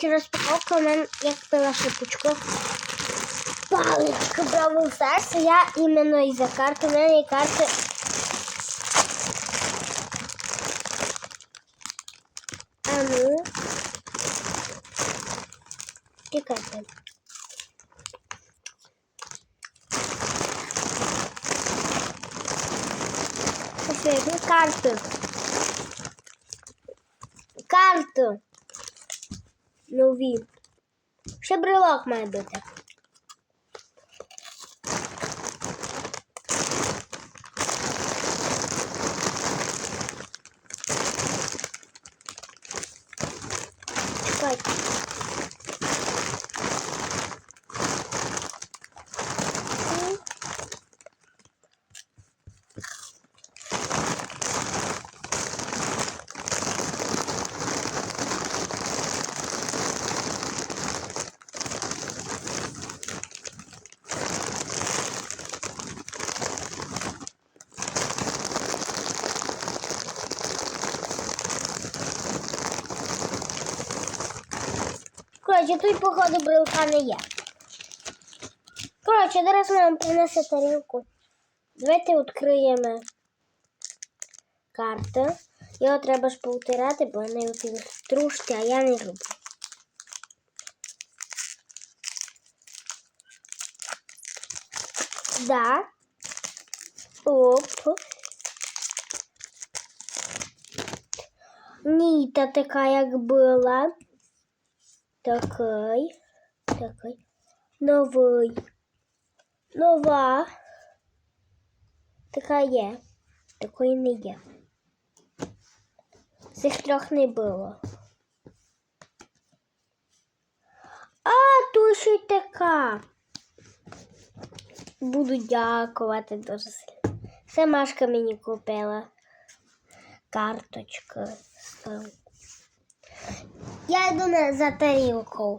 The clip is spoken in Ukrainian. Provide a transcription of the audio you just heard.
Чи розпаковка у мене як пила шипучку. Паличка Бравл Старс. Я іменно із-за карти. У мене є карти. А ну. Чекайте. Посвітну карту. Карту. Нові. Ще брелок має бути. Чекайте. Коротше, тут, походу, брелка не є. Коротше, зараз нам принесе тарілку. Давайте відкриємо карту. Його треба ж повтирати, бо вони оці стружки, а я не люблю. Да. Оп. Ніта така, як була. Такий. Такий. Новий. Нова. Така є. Такої не є. Цих трьох не було. А, тут ще й така. Буду дякувати дуже сильно. Це Машка мені купила. Карточка. Я йду за тарілкою.